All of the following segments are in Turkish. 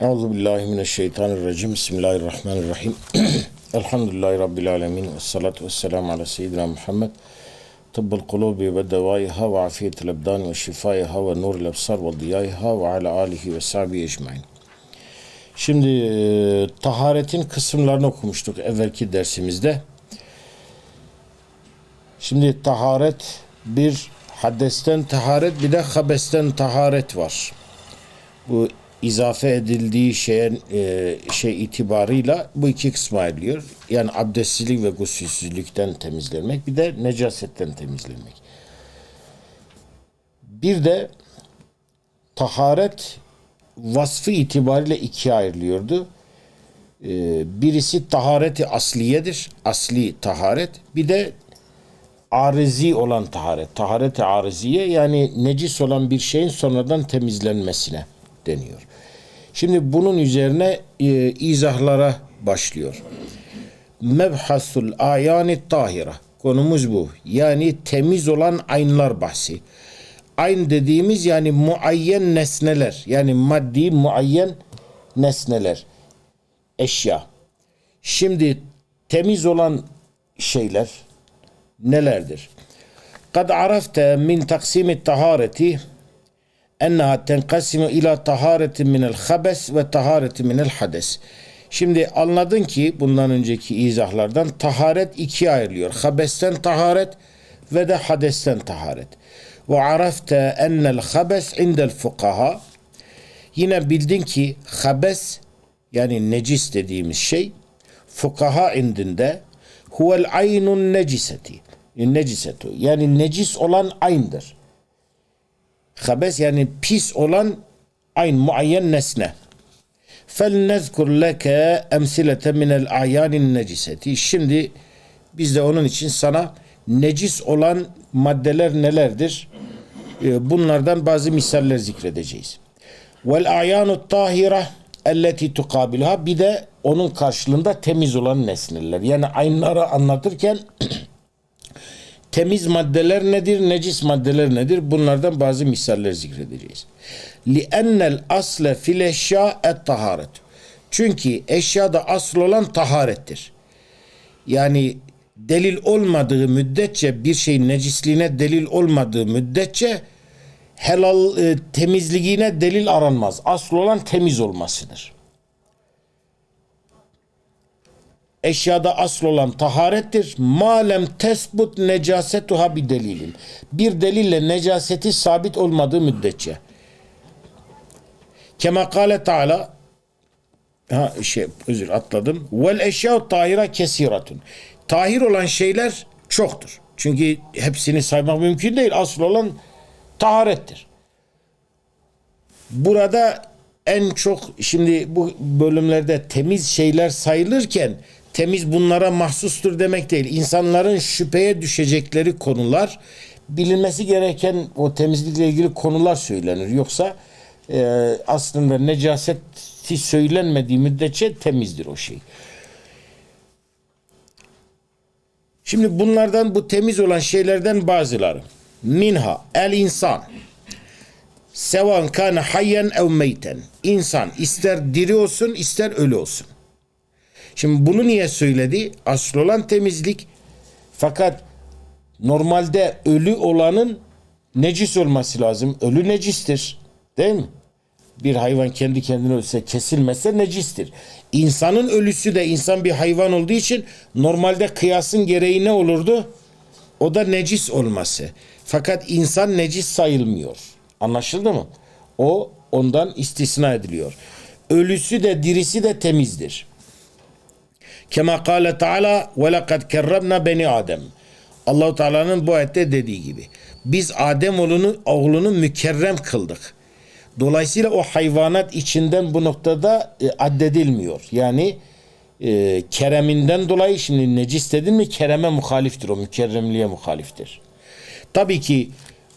Euzu billahi mineşşeytanirracim. Bismillahirrahmanirrahim. Elhamdülillahi rabbil alamin ve salatu vesselam ala seyyidina Muhammed. Tıbbul kulubi ve devaiha ve afiyetil ebdan ve şifaiha ve nurul ebsar ve diyaiha ve ala alihi ve sahbihi ecmain. Şimdi e, taharetin kısımlarını okumuştuk evvelki dersimizde. Şimdi taharet bir hadesten taharet bir de habesten taharet var. Bu izafe edildiği şeyin e, şey itibarıyla bu iki kısma ayrılıyor. Yani abdestsizlik ve gusülsüzlükten temizlenmek bir de necasetten temizlenmek. Bir de taharet vasfı itibariyle ikiye ayrılıyordu. E, birisi tahareti asliyedir. Asli taharet. Bir de arizi olan taharet. Tahareti ariziye yani necis olan bir şeyin sonradan temizlenmesine deniyor. Şimdi bunun üzerine e, izahlara başlıyor. Mebhasul ayani tahira. Konumuz bu. Yani temiz olan aynlar bahsi. Ayn dediğimiz yani muayyen nesneler. Yani maddi muayyen nesneler. Eşya. Şimdi temiz olan şeyler nelerdir? Kad arafte min taksimi tahareti enneha tenkasimu ila tahareti minel habes ve tahareti minel hades. Şimdi anladın ki bundan önceki izahlardan taharet ikiye ayrılıyor. Habesten taharet ve de hadesten taharet. Ve arafte ennel habes indel fukaha. Yine bildin ki habes yani necis dediğimiz şey fukaha indinde huvel aynun neciseti. Necisetu. Yani necis olan ayndır. Habes yani pis olan ayn muayyen nesne. فَلْنَذْكُرْ لَكَ اَمْسِلَةً مِنَ الْاَعْيَانِ النَّجِسَةِ Şimdi biz de onun için sana necis olan maddeler nelerdir? Ee, Bunlardan bazı misaller zikredeceğiz. وَالْاَعْيَانُ الطَّاهِرَةِ elleti tukabilha bir de onun karşılığında temiz olan nesneler. Yani aynları anlatırken temiz maddeler nedir, necis maddeler nedir? Bunlardan bazı misaller zikredeceğiz. لِأَنَّ الْأَصْلَ فِي الْاَشْيَاء الطَّهَارَةُ Çünkü eşyada asıl olan taharettir. Yani delil olmadığı müddetçe bir şeyin necisliğine delil olmadığı müddetçe helal e, temizliğine delil aranmaz. Asıl olan temiz olmasıdır. Eşyada asıl olan taharettir. Malem tesbut necasetuha bir delilin. Bir delille necaseti sabit olmadığı müddetçe. Kema kâle Teala ha şey özür atladım. Vel eşya tahira kesiratun. Tahir olan şeyler çoktur. Çünkü hepsini saymak mümkün değil. Asıl olan taharettir. Burada en çok şimdi bu bölümlerde temiz şeyler sayılırken temiz bunlara mahsustur demek değil. İnsanların şüpheye düşecekleri konular bilinmesi gereken o temizlikle ilgili konular söylenir. Yoksa e, aslında necaseti söylenmediği müddetçe temizdir o şey. Şimdi bunlardan bu temiz olan şeylerden bazıları. Minha el insan. Sevan kana hayyen ev meyten. İnsan ister diri olsun ister ölü olsun. Şimdi bunu niye söyledi? Asıl olan temizlik. Fakat normalde ölü olanın necis olması lazım. Ölü necistir. Değil mi? Bir hayvan kendi kendine ölse kesilmese necistir. İnsanın ölüsü de insan bir hayvan olduğu için normalde kıyasın gereği ne olurdu? O da necis olması. Fakat insan necis sayılmıyor. Anlaşıldı mı? O ondan istisna ediliyor. Ölüsü de dirisi de temizdir. Kema kâle Teala ve lekad kerremna beni Adem. Allahu Teala'nın bu ayette dediği gibi. Biz Adem oğlunu, oğlunu mükerrem kıldık. Dolayısıyla o hayvanat içinden bu noktada e, addedilmiyor. Yani e, kereminden dolayı şimdi necis dedin mi kereme muhaliftir o mükerremliğe muhaliftir. Tabii ki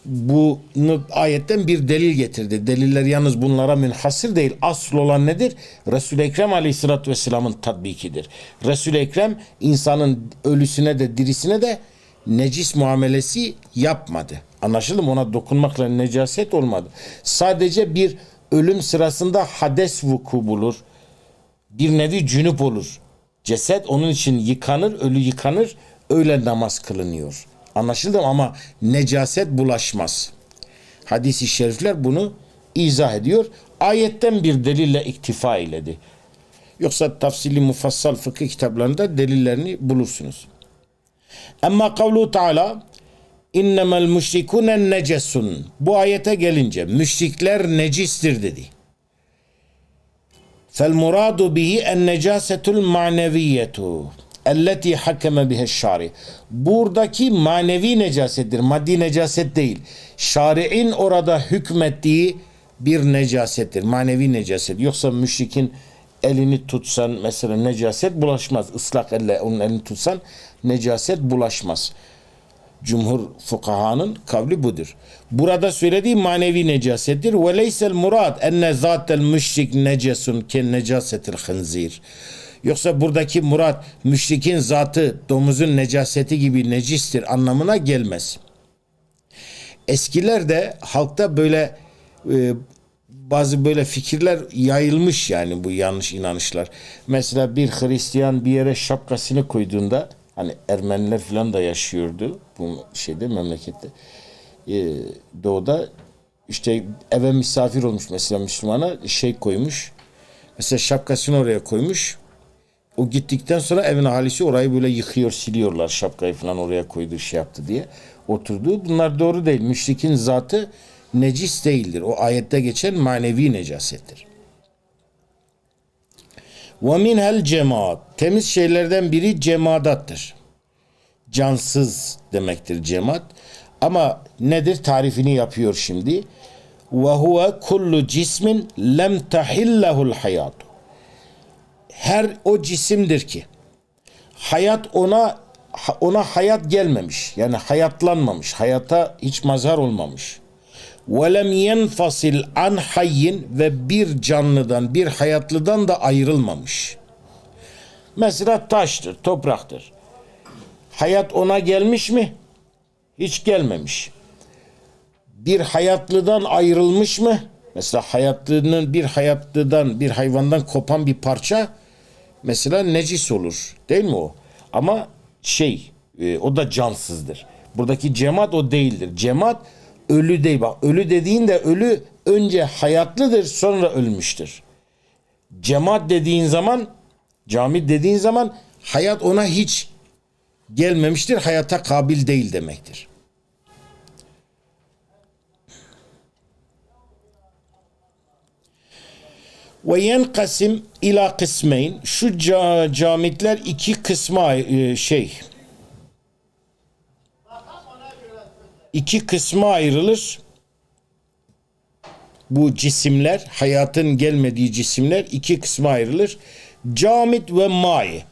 bunu ayetten bir delil getirdi. Deliller yalnız bunlara münhasır değil. Asıl olan nedir? Resul-i Ekrem aleyhissalatü vesselamın tatbikidir. Resul-i Ekrem insanın ölüsüne de dirisine de necis muamelesi yapmadı. Anlaşıldı mı? Ona dokunmakla necaset olmadı. Sadece bir ölüm sırasında hades vuku bulur. Bir nevi cünüp olur. Ceset onun için yıkanır, ölü yıkanır, öyle namaz kılınıyor. Anlaşıldı mı? Ama necaset bulaşmaz. Hadis-i şerifler bunu izah ediyor. Ayetten bir delille iktifa eyledi. Yoksa tafsili mufassal fıkıh kitaplarında delillerini bulursunuz. Ama kavlu Teala innemel müşrikune necesun. Bu ayete gelince müşrikler necistir dedi. Fel muradu bihi en necasetul maneviyetu elleti hakeme bihe şari. Buradaki manevi necasettir. Maddi necaset değil. Şari'in orada hükmettiği bir necasettir. Manevi necaset. Yoksa müşrikin elini tutsan mesela necaset bulaşmaz. Islak elle onun elini tutsan necaset bulaşmaz. Cumhur fukahanın kavli budur. Burada söylediği manevi necasettir. Ve leysel murad enne zatel müşrik necesun ken necasetil hınzir. Yoksa buradaki murat müşrikin zatı domuzun necaseti gibi necistir anlamına gelmez. Eskilerde halkta böyle e, bazı böyle fikirler yayılmış yani bu yanlış inanışlar. Mesela bir Hristiyan bir yere şapkasını koyduğunda hani Ermeniler falan da yaşıyordu bu şeyde memlekette. Ee, doğuda işte eve misafir olmuş mesela Müslümana şey koymuş. Mesela şapkasını oraya koymuş. O gittikten sonra evin ahalisi orayı böyle yıkıyor, siliyorlar şapkayı falan oraya koydu şey yaptı diye. Oturdu. Bunlar doğru değil. Müşrikin zatı necis değildir. O ayette geçen manevi necasettir. Ve minhel cemaat. Temiz şeylerden biri cemadattır. Cansız demektir cemaat. Ama nedir? Tarifini yapıyor şimdi. Ve huve kullu cismin lem tahillahul hayatu. Her o cisimdir ki hayat ona ona hayat gelmemiş. Yani hayatlanmamış. Hayata hiç mazhar olmamış velem yenfasil an hayyin ve bir canlıdan bir hayatlıdan da ayrılmamış. Mesela taştır, topraktır. Hayat ona gelmiş mi? Hiç gelmemiş. Bir hayatlıdan ayrılmış mı? Mesela hayatlının bir hayatlıdan bir hayvandan kopan bir parça mesela necis olur. Değil mi o? Ama şey e, o da cansızdır. Buradaki cemat o değildir. Cemat ölü değil. Bak ölü dediğin de ölü önce hayatlıdır sonra ölmüştür. Cemaat dediğin zaman cami dediğin zaman hayat ona hiç gelmemiştir. Hayata kabil değil demektir. Ve yenkasim ila kısmeyn şu ca camitler iki kısma e, şey iki kısma ayrılır. Bu cisimler, hayatın gelmediği cisimler iki kısma ayrılır. Camit ve mai.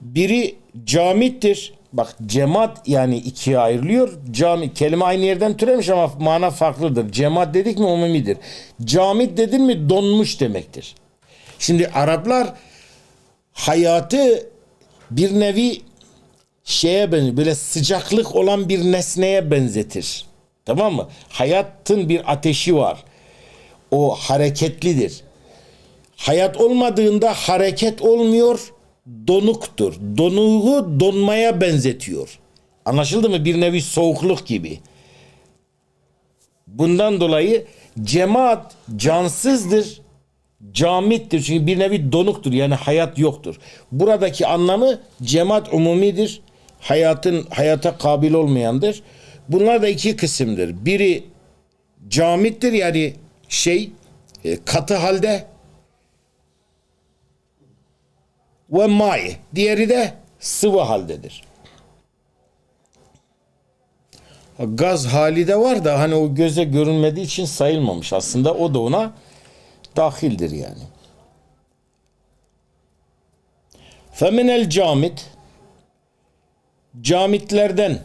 Biri camittir. Bak cemaat yani ikiye ayrılıyor. Cami kelime aynı yerden türemiş ama mana farklıdır. Cemaat dedik mi umumidir. Camit dedin mi donmuş demektir. Şimdi Araplar hayatı bir nevi şeye benziyor. Böyle sıcaklık olan bir nesneye benzetir. Tamam mı? Hayatın bir ateşi var. O hareketlidir. Hayat olmadığında hareket olmuyor, donuktur. Donuğu donmaya benzetiyor. Anlaşıldı mı? Bir nevi soğukluk gibi. Bundan dolayı cemaat cansızdır, camittir. Çünkü bir nevi donuktur. Yani hayat yoktur. Buradaki anlamı cemaat umumidir hayatın hayata kabil olmayandır. Bunlar da iki kısımdır. Biri camittir yani şey e, katı halde ve may. Diğeri de sıvı haldedir. Gaz hali de var da hani o göze görünmediği için sayılmamış. Aslında o da ona dahildir yani. Feminel camit camitlerden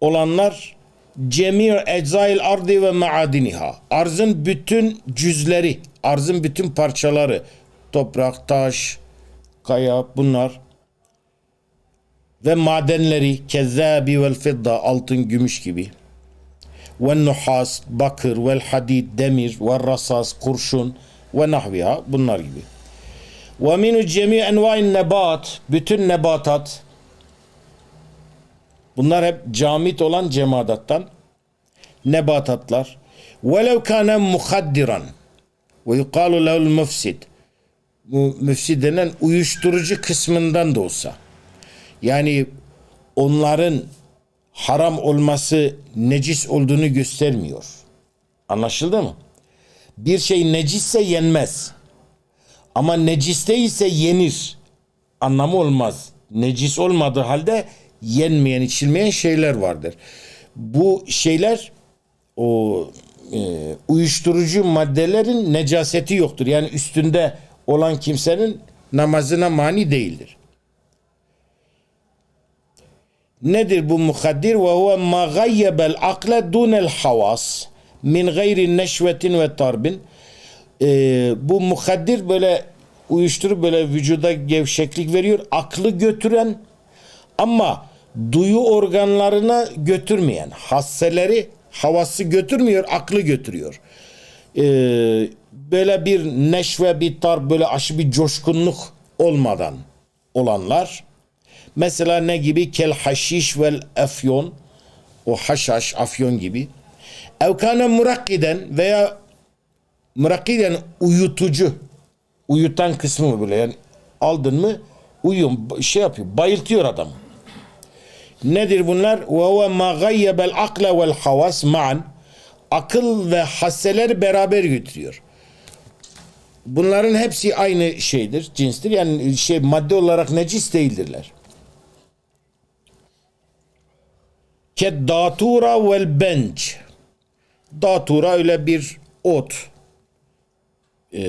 olanlar cemir eczail ardi ve maadiniha. Arzın bütün cüzleri, arzın bütün parçaları, toprak, taş, kaya bunlar ve madenleri kezzabi vel fidda altın, gümüş gibi. ve nuhas, bakır, vel hadid, demir, ve rasas, kurşun ve nahviha bunlar gibi. Ve minu cemi enva'in nebat, bütün nebatat, bunlar hep camit olan cemadattan, nebatatlar. Velev kâne muhaddiran ve yukalu lehul mufsid. Bu müfsid denen uyuşturucu kısmından da olsa. Yani onların haram olması necis olduğunu göstermiyor. Anlaşıldı mı? Bir şey necisse yenmez. Ama necis değilse yenir. Anlamı olmaz. Necis olmadığı halde yenmeyen, içilmeyen şeyler vardır. Bu şeyler o e, uyuşturucu maddelerin necaseti yoktur. Yani üstünde olan kimsenin namazına mani değildir. Nedir bu muhaddir? Ve huve ma gayyebel akle dunel havas min gayri neşvetin ve tarbin. Ee, bu muhaddir böyle uyuşturup böyle vücuda gevşeklik veriyor. Aklı götüren ama duyu organlarına götürmeyen hasseleri havası götürmüyor aklı götürüyor. Ee, böyle bir neşve bir tar böyle aşı bir coşkunluk olmadan olanlar mesela ne gibi kel haşiş vel afyon o haşhaş afyon gibi evkane murakkiden veya murakkiden uyutucu uyutan kısmı böyle yani aldın mı uyuyor şey yapıyor bayıltıyor adamı Nedir bunlar? Ma gayyebel akle vel havas ma'an. Akıl ve hasseler beraber götürüyor. Bunların hepsi aynı şeydir, cinstir. Yani şey madde olarak necis değildirler. Ke datura vel benç. Datura öyle bir ot. Ee,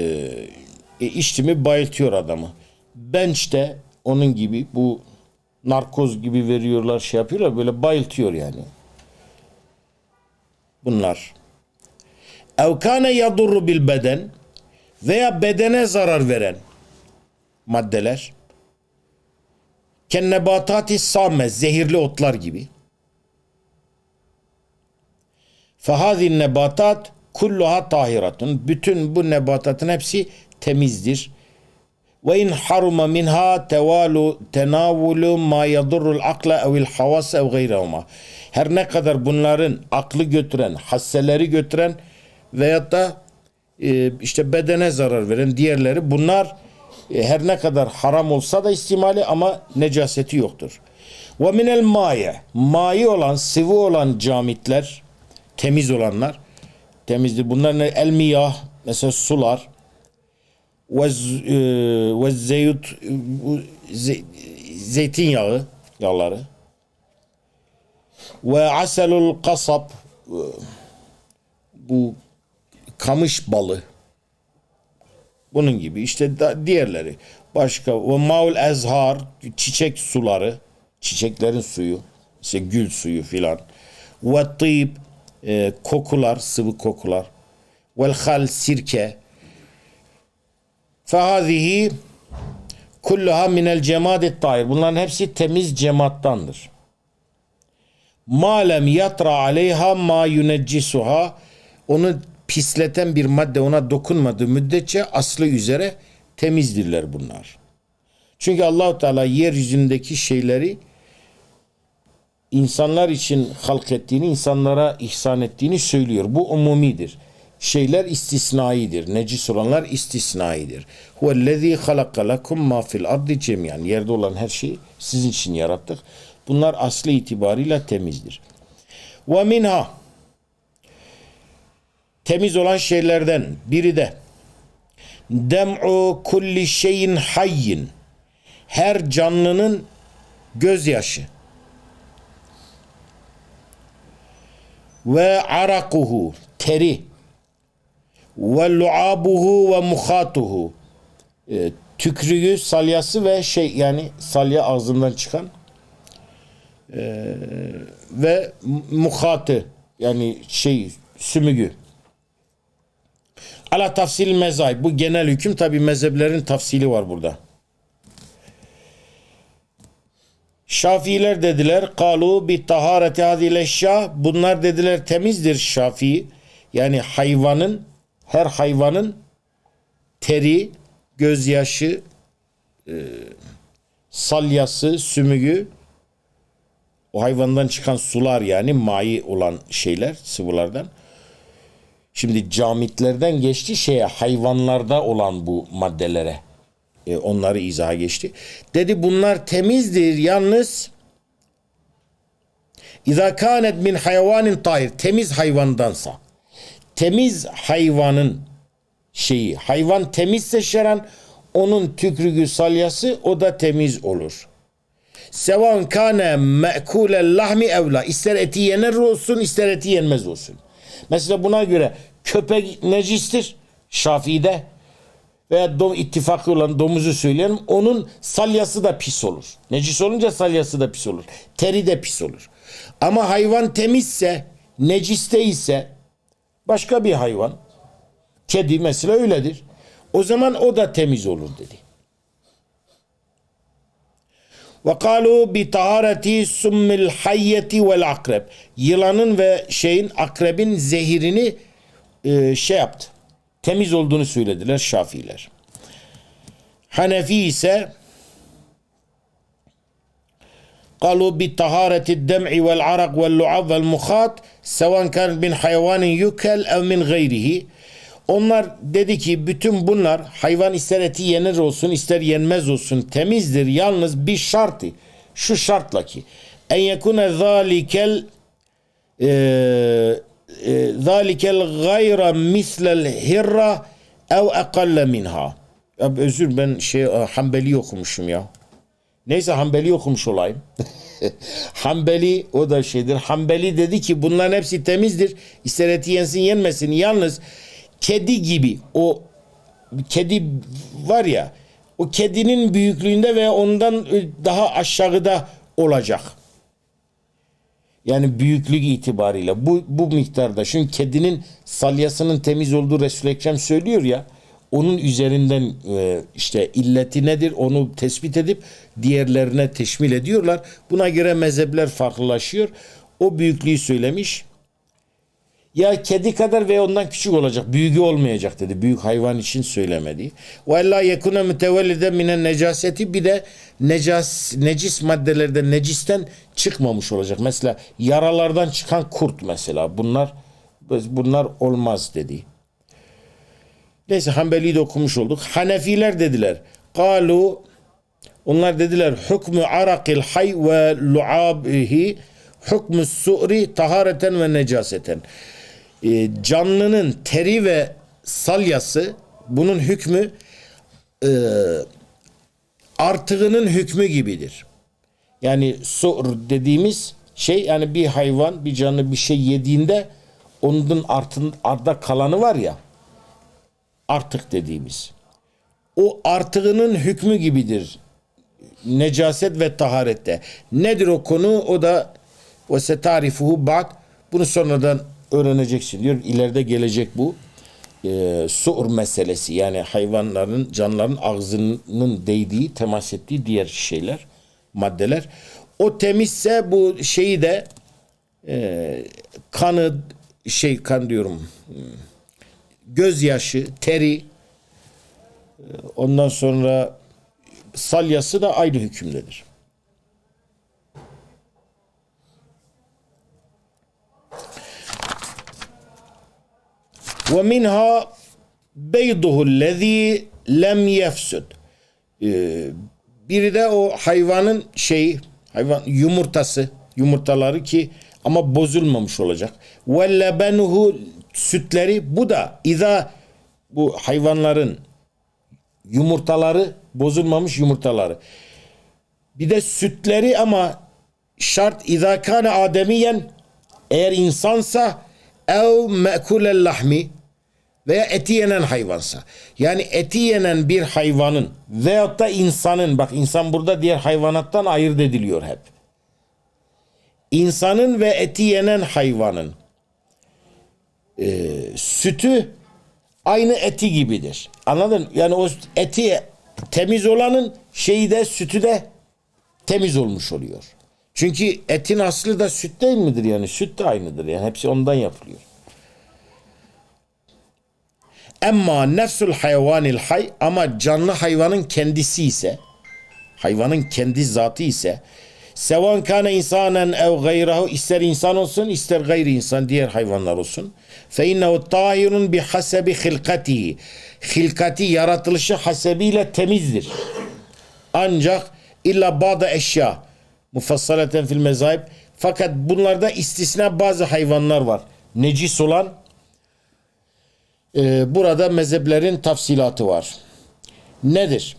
e, içti bayıltıyor adamı. Bench de onun gibi bu narkoz gibi veriyorlar şey yapıyorlar böyle bayıltıyor yani. Bunlar. Evkane yadurru bil beden veya bedene zarar veren maddeler. Kennebatati same zehirli otlar gibi. Fehazin nebatat kulluha tahiratun. Bütün bu nebatatın hepsi temizdir. Ve in haruma minha tevalu tenavulu ma yadurrul akla evil havas ev gayrahuma. Her ne kadar bunların aklı götüren, hasseleri götüren veyahut da e, işte bedene zarar veren diğerleri bunlar e, her ne kadar haram olsa da istimali ama necaseti yoktur. Ve minel maye. Mayi olan, sıvı olan camitler, temiz olanlar temizdir. Bunlar ne? El miyah, mesela sular, ve e, ve zeyut zeytinyağı yağları ve aselul kasap e, bu kamış balı. Bunun gibi. İşte da, diğerleri. Başka maul ezhar çiçek suları çiçeklerin suyu işte gül suyu filan. Ve tıyb e, kokular sıvı kokular. Vel hal sirke. Fehazihi kulluha minel cemadet dair. Bunların hepsi temiz cemattandır. Malem yatra aleyha ma yuneccisuha onu pisleten bir madde ona dokunmadığı müddetçe aslı üzere temizdirler bunlar. Çünkü Allahu Teala yeryüzündeki şeyleri insanlar için halk ettiğini, insanlara ihsan ettiğini söylüyor. Bu umumidir. Şeyler istisnaidir. Necis olanlar istisnaidir. Huvellezî halaka lekum ma fil ardi cemiyan. Yerde olan her şeyi sizin için yarattık. Bunlar aslı itibarıyla temizdir. Ve minha temiz olan şeylerden biri de. Dem'u kulli şeyin hayyin. Her canlının gözyaşı. Ve arakuhu teri. Ve lu'abuhu ve muhatuhu. E, tükrüğü salyası ve şey yani salya ağzından çıkan e, ve muhatı yani şey sümüğü ala tafsil mezay bu genel hüküm tabi mezheplerin tafsili var burada. Şafiiler dediler kalu bi tahareti hadil eşya bunlar dediler temizdir Şafii. Yani hayvanın her hayvanın teri, gözyaşı, e, salyası, sümüğü o hayvandan çıkan sular yani mai olan şeyler sıvılardan. Şimdi camitlerden geçti şeye hayvanlarda olan bu maddelere. E, onları izaha geçti. Dedi bunlar temizdir yalnız İza kanet min hayvanin tahir temiz hayvandansa temiz hayvanın şeyi hayvan temizse şeran onun tükrüğü salyası o da temiz olur. Sevan kane me'kulel lahmi evla ister eti yenir olsun ister eti yenmez olsun. Mesela buna göre köpek necistir Şafii'de veya dom, ittifakı olan domuzu söyleyelim onun salyası da pis olur. Necis olunca salyası da pis olur. Teri de pis olur. Ama hayvan temizse necis değilse başka bir hayvan kedi mesela öyledir. O zaman o da temiz olur dedi. Ve kalu bi tahareti summil hayyeti vel akrep. Yılanın ve şeyin akrebin zehirini e, şey yaptı. Temiz olduğunu söylediler Şafiiler. Hanefi ise قالوا بطهارة الدمع والعرق واللعاب والمخاط سواء كان من حيوان يكل أو من غيره onlar dedi ki bütün bunlar hayvan ister eti yenir olsun ister yenmez olsun temizdir yalnız bir şartı şu şartla ki en yekune zalikel e, e, zalikel gayra mislel hirra ev ekalle minha Abi özür ben şey Hanbeli okumuşum ya. Neyse Hanbeli okumuş olayım. Hanbeli o da şeydir. Hanbeli dedi ki bunların hepsi temizdir. İster eti yensin yenmesin. Yalnız kedi gibi o kedi var ya o kedinin büyüklüğünde ve ondan daha aşağıda olacak. Yani büyüklük itibariyle bu, bu miktarda. Çünkü kedinin salyasının temiz olduğu Resul-i Ekrem söylüyor ya onun üzerinden e, işte illeti nedir onu tespit edip diğerlerine teşmil ediyorlar. Buna göre mezhepler farklılaşıyor. O büyüklüğü söylemiş. Ya kedi kadar ve ondan küçük olacak. Büyüğü olmayacak dedi. Büyük hayvan için söylemedi. Ve la yekuna mütevellide minen necaseti bir de necas, necis maddelerden necisten çıkmamış olacak. Mesela yaralardan çıkan kurt mesela. Bunlar bunlar olmaz dedi. Neyse Hanbeli'yi de okumuş olduk. Hanefiler dediler. Kalu onlar dediler hükmü arakil hay ve lu'abihi hükmü su'ri tahareten ve necaseten. E, canlının teri ve salyası bunun hükmü e, artığının hükmü gibidir. Yani sur dediğimiz şey yani bir hayvan bir canlı bir şey yediğinde onun artın, arda kalanı var ya artık dediğimiz. O artığının hükmü gibidir. Necaset ve taharette. Nedir o konu? O da ve setarifuhu bak. Bunu sonradan öğreneceksin diyor. İleride gelecek bu. E, suur meselesi. Yani hayvanların, canlıların ağzının değdiği, temas ettiği diğer şeyler, maddeler. O temizse bu şeyi de e, kanı şey kan diyorum gözyaşı, teri ondan sonra salyası da aynı hükümdedir. Minha beyduhu lezi lem yefsud. Ee, biri de o hayvanın şeyi, hayvan yumurtası, yumurtaları ki ama bozulmamış olacak. Ve lebenuhu sütleri bu da iza bu hayvanların yumurtaları bozulmamış yumurtaları. Bir de sütleri ama şart iza kana ademiyen eğer insansa ev mekulel lahmi veya eti yenen hayvansa. Yani eti yenen bir hayvanın veyahut da insanın bak insan burada diğer hayvanattan ayırt ediliyor hep. İnsanın ve eti yenen hayvanın e, sütü aynı eti gibidir. Anladın? Yani o eti temiz olanın şeyi de sütü de temiz olmuş oluyor. Çünkü etin aslı da süt değil midir yani? Süt de aynıdır yani hepsi ondan yapılıyor. Emma nefsul hayvanil hay ama canlı hayvanın kendisi ise hayvanın kendi zatı ise sevan kana insanen ev gayrahu ister insan olsun ister gayri insan diğer hayvanlar olsun fe innehu tahirun bi hasebi hilkatihi hilkati yaratılışı hasebiyle temizdir ancak illa bazı eşya mufassaleten fil mezahib. Fakat bunlarda istisna bazı hayvanlar var. Necis olan e, burada mezheplerin tafsilatı var. Nedir?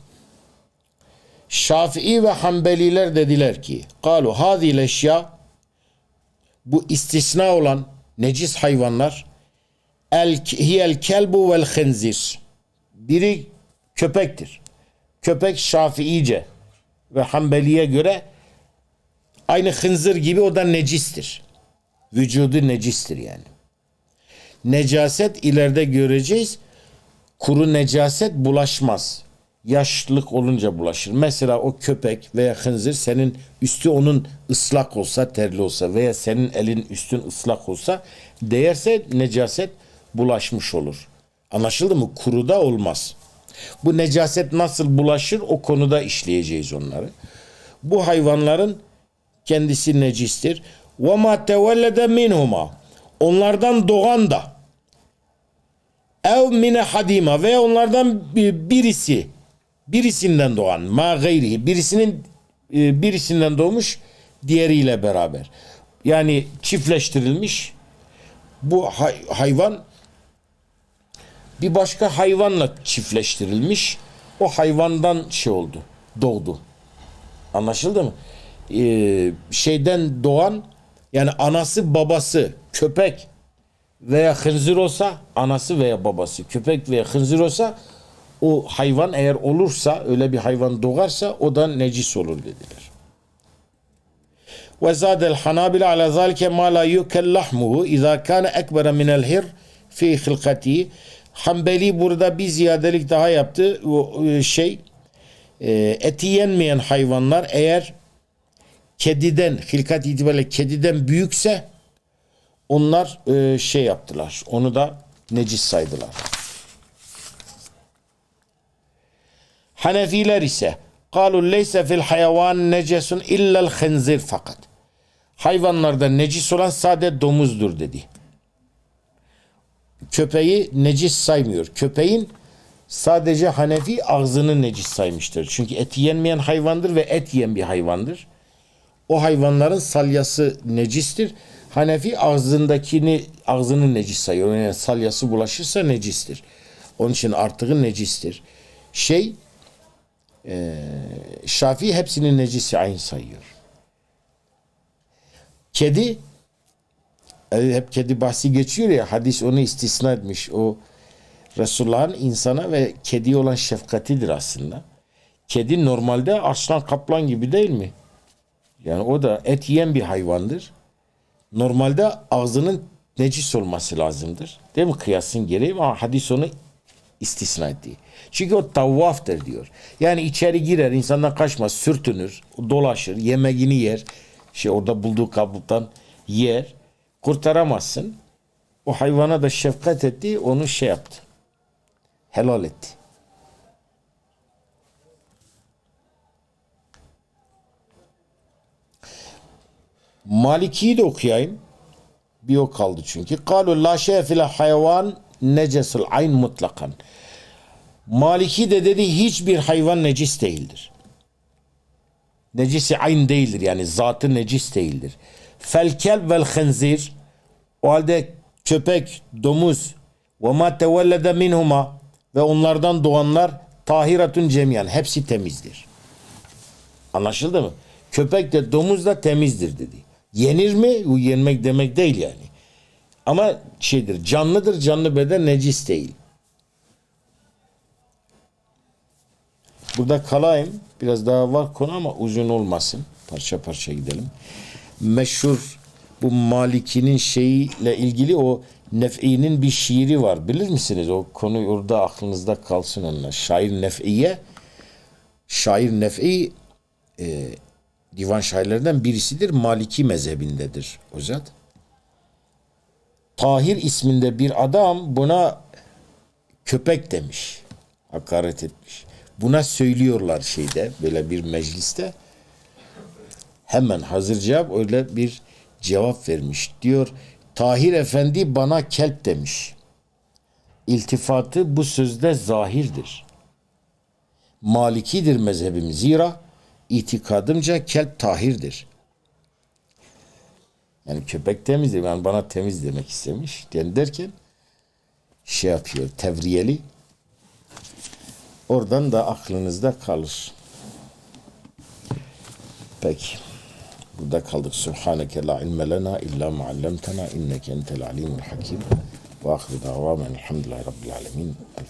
Şafii ve Hanbeliler dediler ki kalu hadil eşya bu istisna olan necis hayvanlar el hiyel kelbu vel khinzir biri köpektir. Köpek Şafiice ve Hanbeliye göre aynı hınzır gibi o da necistir. Vücudu necistir yani. Necaset ileride göreceğiz. Kuru necaset bulaşmaz yaşlılık olunca bulaşır. Mesela o köpek veya hınzır senin üstü onun ıslak olsa, terli olsa veya senin elin üstün ıslak olsa değerse necaset bulaşmış olur. Anlaşıldı mı? Kuruda olmaz. Bu necaset nasıl bulaşır o konuda işleyeceğiz onları. Bu hayvanların kendisi necistir. Ve ma tevellede minhuma. Onlardan doğan da ev mine hadima veya onlardan birisi birisinden doğan ma gayrihi birisinin e, birisinden doğmuş diğeriyle beraber. Yani çiftleştirilmiş bu hay- hayvan bir başka hayvanla çiftleştirilmiş. O hayvandan şey oldu. Doğdu. Anlaşıldı mı? Ee, şeyden doğan yani anası babası köpek veya hınzır olsa anası veya babası köpek veya hınzır olsa o hayvan eğer olursa öyle bir hayvan doğarsa o da necis olur dediler. Ve zadel hanabila ala zalike ma la yukel lahmuhu iza kana ekbere minel hir fi hilkati Hanbeli burada bir ziyadelik daha yaptı. O e, şey e, eti yenmeyen hayvanlar eğer kediden hilkat itibariyle kediden büyükse onlar e, şey yaptılar. Onu da necis saydılar. Hanefiler ise قالوا leyse fil hayvan necesun illel khinzir fakat. Hayvanlarda necis olan sade domuzdur dedi. Köpeği necis saymıyor. Köpeğin sadece Hanefi ağzını necis saymıştır. Çünkü et yenmeyen hayvandır ve et yiyen bir hayvandır. O hayvanların salyası necistir. Hanefi ağzındakini ağzını necis sayıyor. Yani salyası bulaşırsa necistir. Onun için artığı necistir. Şey e, Şafii hepsinin necisi aynı sayıyor. Kedi e, hep kedi bahsi geçiyor ya hadis onu istisna etmiş. O Resulullah'ın insana ve kedi olan şefkatidir aslında. Kedi normalde aslan kaplan gibi değil mi? Yani o da et yiyen bir hayvandır. Normalde ağzının necis olması lazımdır. Değil mi? Kıyasın gereği ama hadis onu istisna etti. Çünkü o tavaftır diyor. Yani içeri girer, insandan kaçmaz, sürtünür, dolaşır, yemeğini yer. Şey orada bulduğu kabuktan yer. Kurtaramazsın. O hayvana da şefkat etti, onu şey yaptı. Helal etti. Maliki'yi de okuyayım. Bir o kaldı çünkü. Kalu la fil hayvan necesul ayn mutlakan. Maliki de dedi hiçbir hayvan necis değildir. Necisi ayn değildir yani zatı necis değildir. Felkel vel hınzir o halde köpek, domuz ve ma tevellede minhuma ve onlardan doğanlar tahiratun cemiyan hepsi temizdir. Anlaşıldı mı? Köpek de domuz da temizdir dedi. Yenir mi? Yenmek demek değil yani. Ama şeydir canlıdır canlı beden necis değil. Burada kalayım. Biraz daha var konu ama uzun olmasın. Parça parça gidelim. Meşhur bu Maliki'nin şeyiyle ilgili o Nef'i'nin bir şiiri var. Bilir misiniz? O konu orada aklınızda kalsın onunla. Şair Nef'iye Şair Nef'i e, divan şairlerinden birisidir. Maliki mezhebindedir o zat. Tahir isminde bir adam buna köpek demiş. Hakaret etmiş. Buna söylüyorlar şeyde böyle bir mecliste. Hemen hazır cevap öyle bir cevap vermiş. Diyor Tahir Efendi bana kelp demiş. İltifatı bu sözde zahirdir. Malikidir mezhebim zira itikadımca kelp tahirdir. Yani köpek temizdir. Yani bana temiz demek istemiş. Yani derken şey yapıyor tevriyeli. Oradan da aklınızda kalır. Peki. Burada kaldık. Subhaneke la ilme lena illa ma allamtena inneke entel alimul hakim. Ve ahri davamen elhamdülillahi rabbil alemin. El